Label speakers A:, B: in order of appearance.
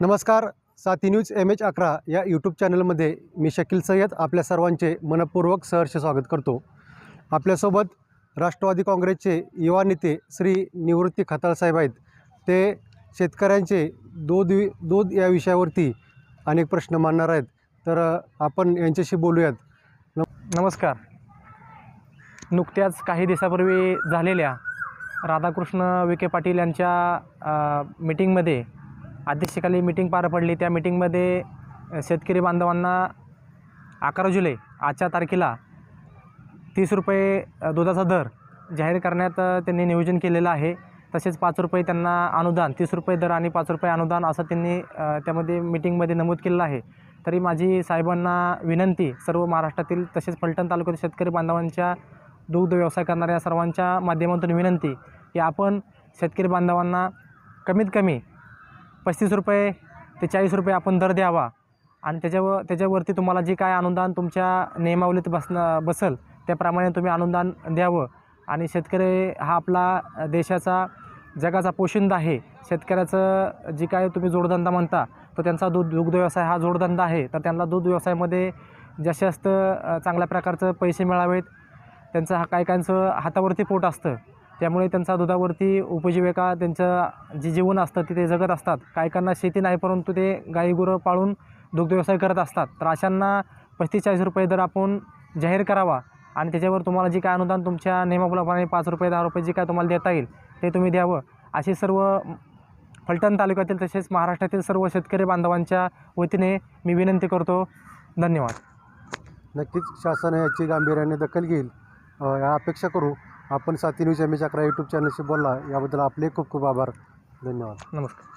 A: नमस्कार साती news M H अकरा या यूट्यूब चॅनलमध्ये मी शकील सय्यद आपल्या सर्वांचे मनपूर्वक सहर्ष स्वागत करतो. आपल्यासोबत राष्ट्रवादी काँग्रेसचे युवा नेते श्री निवृत्ती खताळ साहेब आहेत. ते शेतकऱ्यांचे दूध वि दूध या विषयावरती अनेक प्रश्न मांडणार आहेत. तर आपण यांच्याशी बोलूयात.
B: नमस्कार. नुकत्याच काही दिवसापूर्वी झालेल्या राधाकृष्ण विखे पाटील यांच्या मिटिंगमध्ये मीटिंगमध्ये अध्यक्षतेखाली मीटिंग पार पडली. त्या मीटिंगमध्ये शेतकरी बांधवांना अकरा जुलै आजच्या तारखेला तीस रुपये दुधाचा दर जाहीर करण्यात त्यांनी नियोजन केलेलं आहे. तसेच पाच रुपये त्यांना अनुदान तीस रुपये दर आणि पाच रुपये अनुदान असं त्यांनी त्यामध्ये मीटिंगमध्ये नमूद केलेलं आहे. तरी माझी साहेबांना विनंती सर्व महाराष्ट्रातील तसेच फलटण तालुक्यातील शेतकरी बांधवांच्या दुग्ध व्यवसाय करणाऱ्या सर्वांच्या माध्यमातून विनंती की आपण शेतकरी बांधवांना कमीत कमी पस्तीस रुपये ते चाळीस रुपये आपण दर द्यावा. आणि त्याच्यावर त्याच्यावरती तुम्हाला जे काय अनुदान तुमच्या नियमावलीत बसणं बसल त्याप्रमाणे तुम्ही अनुदान द्यावं. आणि शेतकरी हा आपला देशाचा जगाचा पोशिंदा आहे. शेतकऱ्याचं जी काय तुम्ही जोडधंदा म्हणता तर त्यांचा दूध दुग्ध व्यवसाय हा जोडधंदा आहे. तर त्यांना दूध व्यवसायामध्ये जास्त चांगल्या प्रकारचं पैसे मिळावेत. त्यांचं हा काही काहींचं हातावरती पोट असतं. त्यामुळे त्यांचा दुधावरती उपजीविका त्यांचं जे जीवन असतं ते ते जगत असतात. काही शेती नाही परंतु ते गाई गुरं पाळून दुग्धव्यवसाय करत असतात. तर अशांना पस्तीस चाळीस रुपये दर आपण जाहीर करावा. आणि त्याच्यावर तुम्हाला जे काय अनुदान तुमच्या नियमाप्रमाणे पाच रुपये दहा रुपये जे काय तुम्हाला देता येईल ते तुम्ही द्यावं. अशी सर्व फलटण तालुक्यातील तसेच महाराष्ट्रातील सर्व शेतकरी बांधवांच्या वतीने मी विनंती करतो. धन्यवाद.
A: नक्कीच शासन याची गांभीर्याने दखल घेईल. या अपेक्षा करू. आपण साथी न्यूज एम एच अकरा यूट्यूब चॅनलशी बोलला. याबद्दल आपले खूप खूप आभार. धन्यवाद.
B: नमस्कार.